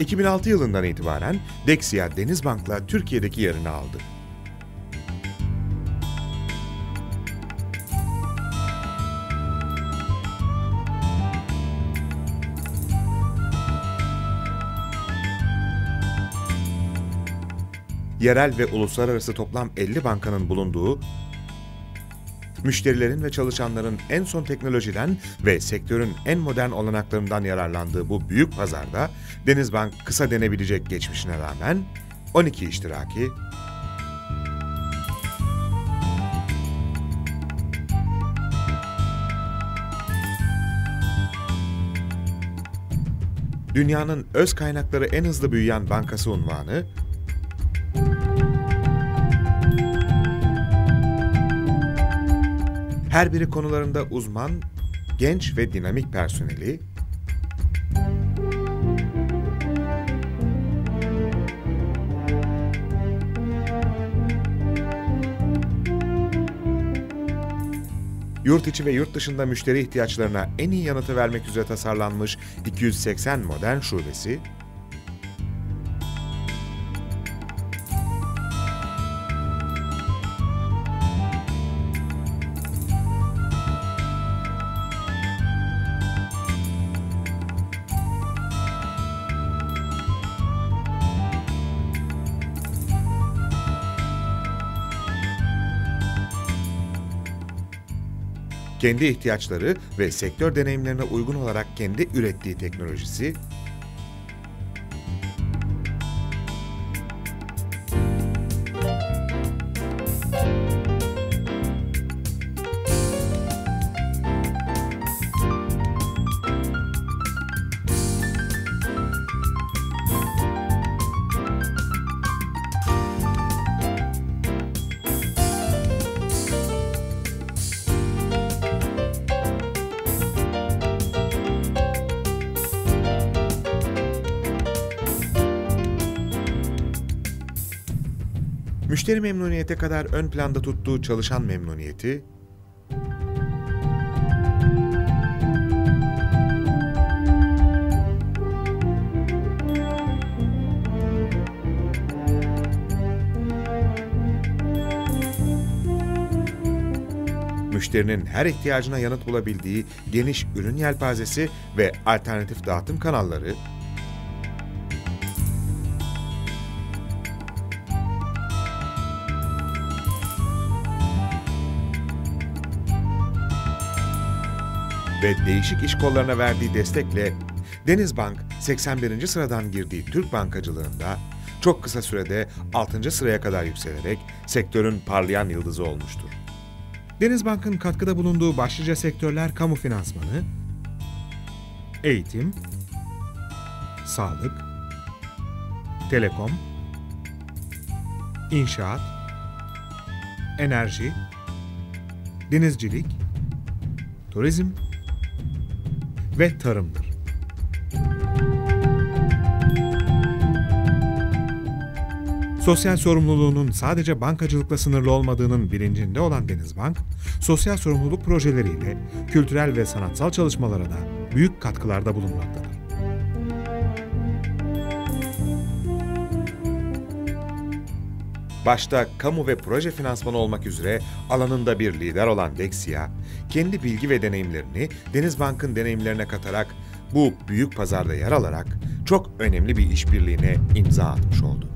2006 yılından itibaren Dexia Denizbank'la Türkiye'deki yerini aldı. Yerel ve uluslararası toplam 50 bankanın bulunduğu müşterilerin ve çalışanların en son teknolojiden ve sektörün en modern olanaklarından yararlandığı bu büyük pazarda Denizbank kısa denebilecek geçmişine rağmen 12 iştiraki, dünyanın öz kaynakları en hızlı büyüyen bankası unvanı, her biri konularında uzman, genç ve dinamik personeli, yurt içi ve yurt dışında müşteri ihtiyaçlarına en iyi yanıtı vermek üzere tasarlanmış 280 modern şubesi, kendi ihtiyaçları ve sektör deneyimlerine uygun olarak kendi ürettiği teknolojisi, müşteri memnuniyete kadar ön planda tuttuğu çalışan memnuniyeti, müşterinin her ihtiyacına yanıt bulabildiği geniş ürün yelpazesi ve alternatif dağıtım kanalları, ve değişik iş kollarına verdiği destekle Denizbank 81. sıradan girdiği Türk bankacılığında çok kısa sürede 6. sıraya kadar yükselerek sektörün parlayan yıldızı olmuştur. Denizbank'ın katkıda bulunduğu başlıca sektörler kamu finansmanı, eğitim, sağlık, telekom, inşaat, enerji, denizcilik, turizm ve tarımdır. Sosyal sorumluluğunun sadece bankacılıkla sınırlı olmadığının bilincinde olan Denizbank, sosyal sorumluluk projeleriyle kültürel ve sanatsal çalışmalara da büyük katkılarda bulunmaktadır. Başta kamu ve proje finansmanı olmak üzere alanında bir lider olan Dexia, kendi bilgi ve deneyimlerini Denizbank'ın deneyimlerine katarak bu büyük pazarda yer alarak çok önemli bir işbirliğine imza atmış oldu.